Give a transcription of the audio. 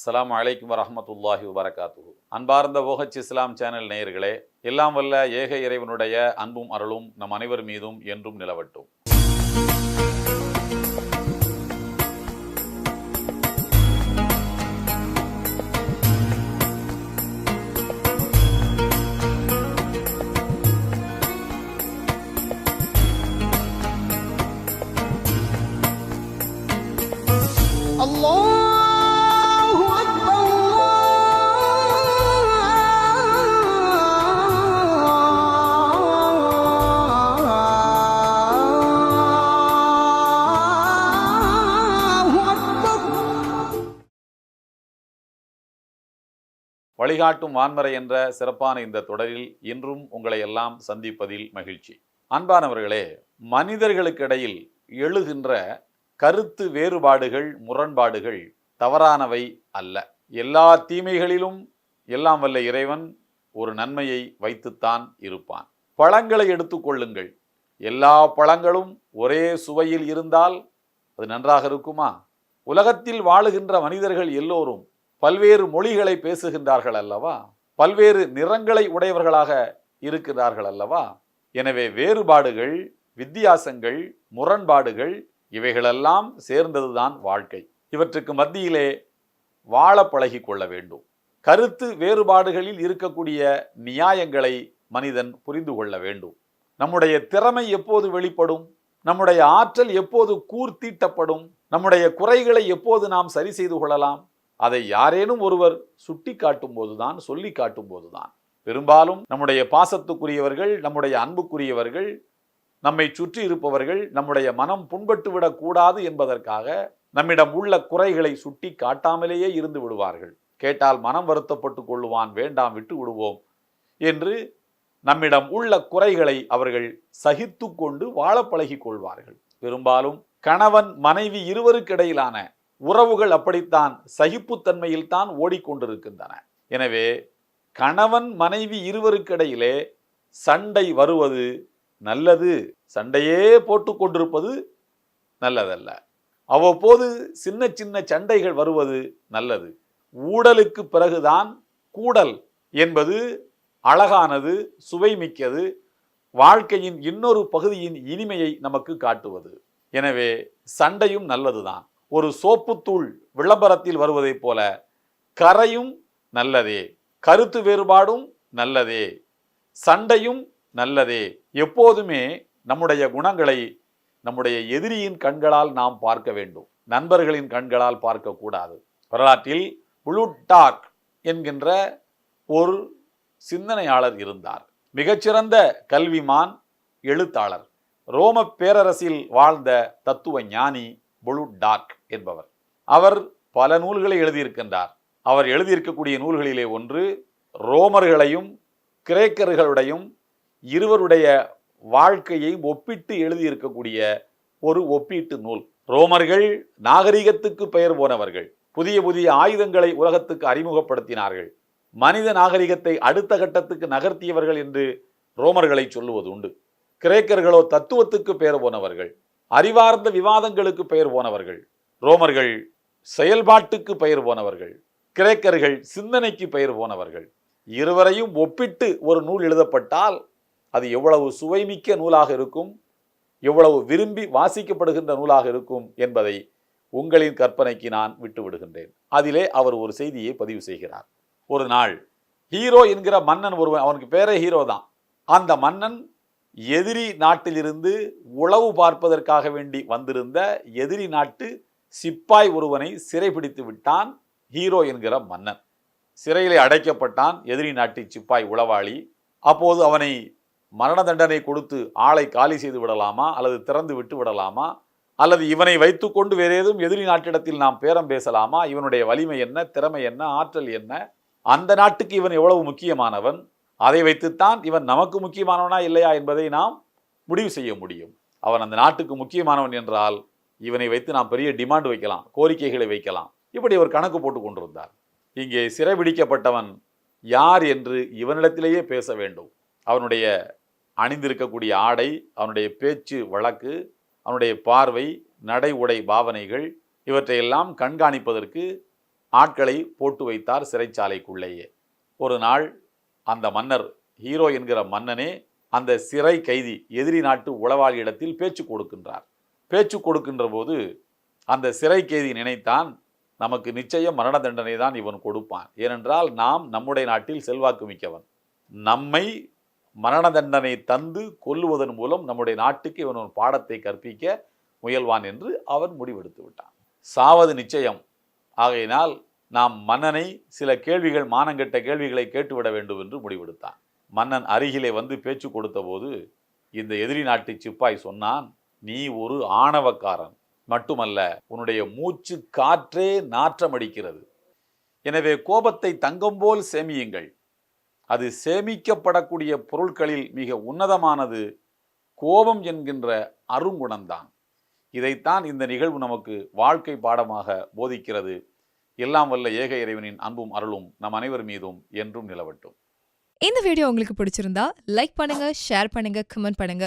அஸ்லாம் அலைக்கும் வரமத்துல்லாஹி வரகாத்து அன்பார்ந்த ஓஹச் இஸ்லாம் சேனல் நேயர்களே எல்லாம் வல்ல ஏக இறைவனுடைய அன்பும் அருளும் நம் அனைவர் மீதும் என்றும் நிலவட்டும். Allah வழிகாட்டும் வான்மறை என்ற சிறப்பான இந்த தொடரில் இன்றும் உங்களை எல்லாம் சந்திப்பதில் மகிழ்ச்சி. அன்பானவர்களே மனிதர்களுக்கிடையில் எழுகின்ற கருத்து வேறுபாடுகள் முரண்பாடுகள் தவறானவை அல்ல. எல்லா தீமைகளிலும் எல்லாம் வல்ல இறைவன் ஒரு நன்மையை வைத்துத்தான் இருப்பான். பழங்களை எடுத்துக்கொள்ளுங்கள் எல்லா பழங்களும் ஒரே சுவையில் இருந்தால் அது நன்றாக இருக்குமா? உலகத்தில் வாழுகின்ற மனிதர்கள் எல்லோரும் பல்வேறு மொழிகளை பேசுகின்றார்கள் அல்லவா? பல்வேறு நிறங்களை உடையவர்களாக இருக்கிறார்கள் அல்லவா? எனவே வேறுபாடுகள் வித்தியாசங்கள் முரண்பாடுகள் இவைகளெல்லாம் சேர்ந்ததுதான் வாழ்க்கை. இவற்றுக்கு மத்தியிலே வாழ பழகி கொள்ள வேண்டும். கருத்து வேறுபாடுகளில் இருக்கக்கூடிய நியாயங்களை மனிதன் புரிந்து கொள்ள வேண்டும். நம்முடைய திறமை எப்போது வெளிப்படும்? நம்முடைய ஆற்றல் எப்போது கூர்த்தீட்டப்படும்? நம்முடைய குறைகளை எப்போது நாம் சரி செய்து கொள்ளலாம்? அதை யாரேனும் ஒருவர் சுட்டி காட்டும் போதுதான் சொல்லி காட்டும் போதுதான் பெரும்பாலும் நம்முடைய பாசத்துக்குரியவர்கள் நம்முடைய அன்புக்குரியவர்கள் நம்மை சுற்றி இருப்பவர்கள் நம்முடைய மனம் புண்பட்டு விடக்கூடாது என்பதற்காக நம்மிடம் உள்ள குறைகளை சுட்டி காட்டாமலேயே இருந்து விடுவார்கள். கேட்டால் மனம் வருத்தப்பட்டு கொள்ளுவான் வேண்டாம் விட்டு விடுவோம் என்று நம்மிடம் உள்ள குறைகளை அவர்கள் சகித்து கொண்டு வாழ பழகி கொள்வார்கள். பெரும்பாலும் கணவன் மனைவி இருவருக்கிடையிலான உறவுகள் அப்படித்தான் சகிப்புத்தன்மையில் தான் ஓடிக்கொண்டிருக்கின்றன. எனவே கணவன் மனைவி இருவருக்கிடையிலே சண்டை வருவது நல்லது. சண்டையே போட்டு கொண்டிருப்பது நல்லதல்ல. அவ்வப்போது சின்ன சின்ன சண்டைகள் வருவது நல்லது. ஊடலுக்கு பிறகுதான் கூடல் என்பது அழகானது சுவைமிக்கது வாழ்க்கையின் இன்னொரு பகுதியின் இனிமையை நமக்கு காட்டுவது. எனவே சண்டையும் நல்லதுதான். ஒரு சோப்புத்தூள் விளம்பரத்தில் வருவதைப் போல கரையும் நல்லதே கருத்து வேறுபாடும் நல்லதே சண்டையும் நல்லதே. எப்போதுமே நம்முடைய குணங்களை நம்முடைய எதிரியின் கண்களால் நாம் பார்க்க வேண்டும். நண்பர்களின் கண்களால் பார்க்கக்கூடாது வரலாற்றில் புளுடாக் என்கின்ற ஒரு சிந்தனையாளர் இருந்தார். மிகச்சிறந்த கல்விமான் எழுத்தாளர் ரோம பேரரசில் வாழ்ந்த தத்துவ ஞானி புளுடாக் என்பவர். அவர் பல நூல்களை எழுதியிருக்கின்றார். அவர் எழுதியிருக்கக்கூடிய நூல்களிலே ஒன்று ரோமர்களையும் கிரேக்கர்களுடையும் இருவருடைய வாழ்க்கையை ஒப்பிட்டு எழுதியிருக்கக்கூடிய ஒரு ஒப்பீட்டு நூல். ரோமர்கள் நாகரிகத்துக்கு பெயர் போனவர்கள் புதிய புதிய ஆயுதங்களை உலகத்துக்கு அறிமுகப்படுத்தினார்கள். மனித நாகரிகத்தை அடுத்த கட்டத்துக்கு நகர்த்தியவர்கள் என்று ரோமர்களை சொல்லுவது உண்டு. கிரேக்கர்களோ தத்துவத்துக்கு பெயர் போனவர்கள் அறிவார்ந்த விவாதங்களுக்கு பெயர் போனவர்கள் ரோமர்கள் செயல்பாட்டுக்கு பெயர் போனவர்கள் கிரேக்கர்கள் சிந்தனைக்கு பெயர் போனவர்கள். இருவரையும் ஒப்பிட்டு ஒரு நூல் எழுதப்பட்டால் அது எவ்வளவு சுவைமிக்க நூலாக இருக்கும் எவ்வளவு விரும்பி வாசிக்கப்படுகின்ற நூலாக இருக்கும் என்பதை உங்களின் கற்பனைக்கு நான் விட்டு விடுகின்றேன் அதிலே அவர் ஒரு செய்தியை பதிவு செய்கிறார். ஒரு நாள் ஹீரோ என்கிற மன்னன் ஒருவன் அவனுக்கு பேரே ஹீரோ தான். அந்த மன்னன் எதிரி நாட்டிலிருந்து உளவு பார்ப்பதற்காக வேண்டி வந்திருந்த எதிரி நாட்டு சிப்பாய் ஒருவனை சிறைபிடித்து விட்டான் ஹீரோ என்கிற மன்னன். சிறையிலே அடைக்கப்பட்டான் எதிரி நாட்டு சிப்பாய் உளவாளி. அப்போது அவனை மரண தண்டனை கொடுத்து ஆளை காலி செய்து விடலாமா அல்லது திறந்து விட்டு விடலாமா? அல்லது இவனை வைத்துக்கொண்டு வேறு ஏதும் எதிரி நாட்டிடத்தில் நாம் பேரம் பேசலாமா? இவனுடைய வலிமை என்ன? திறமை என்ன? ஆற்றல் என்ன? அந்த நாட்டுக்கு இவன் எவ்வளவு முக்கியமானவன்? அதை வைத்துத்தான் இவன் நமக்கு முக்கியமானவனா இல்லையா என்பதை நாம் முடிவு செய்ய முடியும். அவன் அந்த நாட்டுக்கு முக்கியமானவன் என்றால் இவனை வைத்து நாம் பெரிய டிமாண்ட் வைக்கலாம் கோரிக்கைகளை வைக்கலாம். இப்படி ஒரு கணக்கு போட்டு கொண்டிருந்தார். இங்கே சிறைபிடிக்கப்பட்டவன் யார் என்று இவனிடத்திலேயே பேச வேண்டும். அவனுடைய அணிந்திருக்கக்கூடிய ஆடை அவனுடைய பேச்சு வழக்கு அவனுடைய பார்வை நடை உடை பாவனைகள் இவற்றையெல்லாம் கண்காணிப்பதற்கு ஆட்களை போட்டு வைத்தார் சிறைச்சாலைக்குள்ளேயே. ஒரு நாள் அந்த மன்னர் ஹீரோ என்கிற மன்னனே அந்த சிறை கைதி எதிரி நாட்டு உளவாளியிடத்தில் பேச்சு கொடுக்கின்றார். பேச்சு கொடுக்கின்ற போது அந்த சிறை கைதி நினைத்தான் நமக்கு நிச்சயம் மரண தண்டனை தான் இவன் கொடுப்பான். ஏனென்றால் நாம் நம்முடைய நாட்டில் செல்வாக்கு மிக்கவன். நம்மை மரண தண்டனை தந்து கொல்லுவதன் மூலம் நம்முடைய நாட்டுக்கு இவன் ஒரு பாடத்தை கற்பிக்க முயல்வான் என்று அவன் முடிவெடுத்து விட்டான். சாவது நிச்சயம். ஆகையினால் நாம் மன்னனை சில கேள்விகள் மானங்கெட்ட கேள்விகளை கேட்டுவிட வேண்டும் என்று முடிவெடுத்தான். மன்னன் அருகிலே வந்து பேச்சு கொடுத்தபோது இந்த எதிரி நாட்டு சிப்பாய் சொன்னான் நீ ஒரு ஆணவக்காரன். மட்டுமல்ல உன்னுடைய மூச்சு காற்றே நாற்றமடிக்கிறது எனவே கோபத்தை தங்கம் போல் சேமியுங்கள். அது சேமிக்கப்படக்கூடிய பொருட்களில் மிக உன்னதமானது கோபம் என்கின்ற அருங்குணம்தான். இதைத்தான் இந்த நிகழ்வு நமக்கு வாழ்க்கை பாடமாக போதிக்கிறது. எல்லாம் வல்ல ஏக இறைவனின் அன்பும் அருளும் நம் அனைவர் மீதும் என்றும் நிலவட்டும். இந்த வீடியோ உங்களுக்கு பிடிச்சிருந்தா லைக் பண்ணுங்க ஷேர் பண்ணுங்க கமெண்ட் பண்ணுங்க.